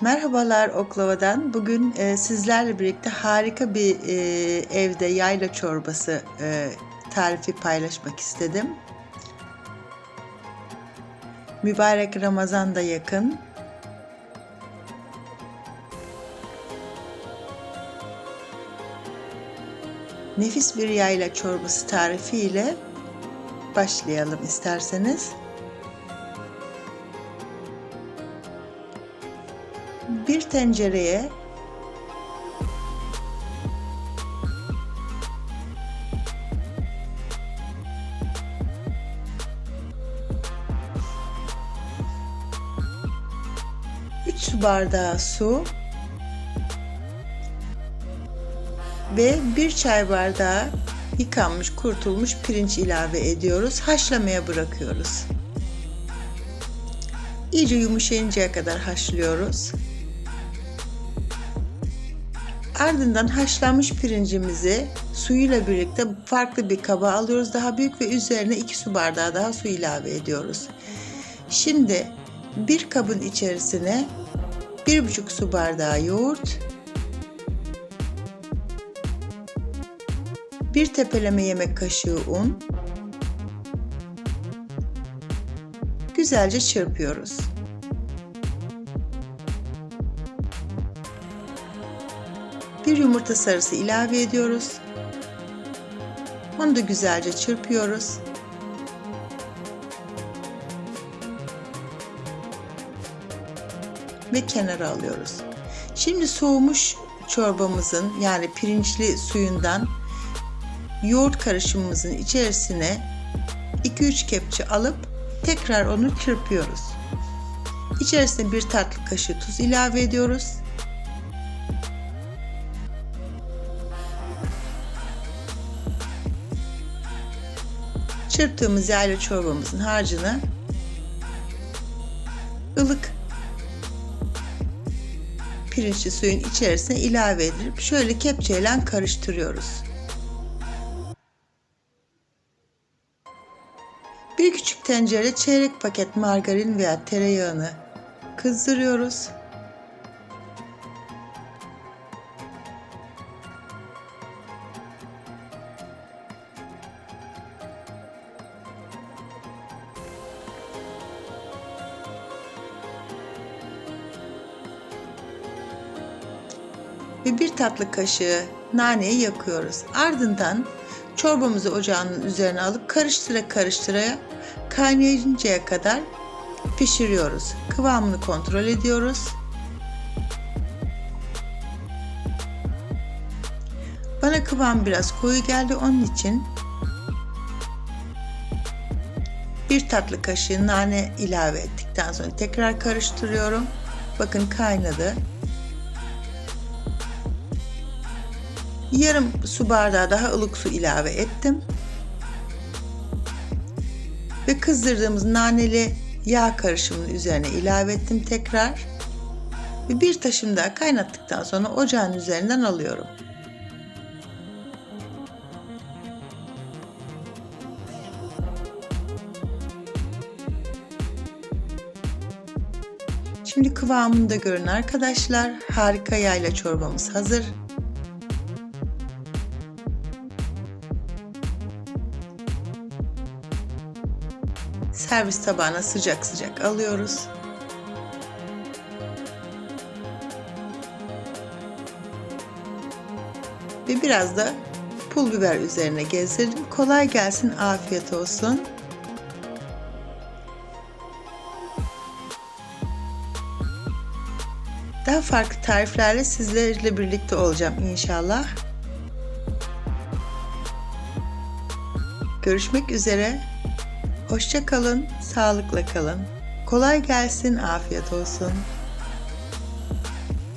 Merhabalar Oklava'dan. Bugün e, sizlerle birlikte harika bir e, evde yayla çorbası e, tarifi paylaşmak istedim. Mübarek Ramazan da yakın. Nefis bir yayla çorbası tarifi ile başlayalım isterseniz. Bir tencereye üç su bardağı su ve bir çay bardağı yıkanmış kurutulmuş pirinç ilave ediyoruz. Haşlamaya bırakıyoruz. İyice yumuşayıncaya kadar haşlıyoruz. Ardından haşlanmış pirincimizi suyuyla birlikte farklı bir kaba alıyoruz. Daha büyük ve üzerine 2 su bardağı daha su ilave ediyoruz. Şimdi bir kabın içerisine 1,5 su bardağı yoğurt, bir tepeleme yemek kaşığı un, güzelce çırpıyoruz. Bir yumurta sarısı ilave ediyoruz. Onu da güzelce çırpıyoruz. Ve kenara alıyoruz. Şimdi soğumuş çorbamızın yani pirinçli suyundan yoğurt karışımımızın içerisine 2-3 kepçe alıp tekrar onu çırpıyoruz. İçerisine bir tatlı kaşığı tuz ilave ediyoruz. Çırptığımız yayla çorbamızın harcını ılık pirinçli suyun içerisine ilave edip şöyle kepçeyle karıştırıyoruz. Bir küçük tencere çeyrek paket margarin veya tereyağını kızdırıyoruz. Ve bir tatlı kaşığı naneyi yakıyoruz. Ardından çorbamızı ocağın üzerine alıp karıştıra karıştıra kaynayıncaya kadar pişiriyoruz. Kıvamını kontrol ediyoruz. Bana kıvam biraz koyu geldi onun için bir tatlı kaşığı nane ilave ettikten sonra tekrar karıştırıyorum. Bakın kaynadı. Yarım su bardağı daha ılık su ilave ettim. Ve kızdırdığımız naneli yağ karışımının üzerine ilave ettim tekrar. Ve bir taşım daha kaynattıktan sonra ocağın üzerinden alıyorum. Şimdi kıvamını da görün arkadaşlar. Harika yayla çorbamız hazır. Servis tabağına sıcak sıcak alıyoruz. Ve biraz da pul biber üzerine gezdirdim. Kolay gelsin, afiyet olsun. Daha farklı tariflerle sizlerle birlikte olacağım inşallah. Görüşmek üzere. Hoşça kalın, sağlıkla kalın. Kolay gelsin, afiyet olsun.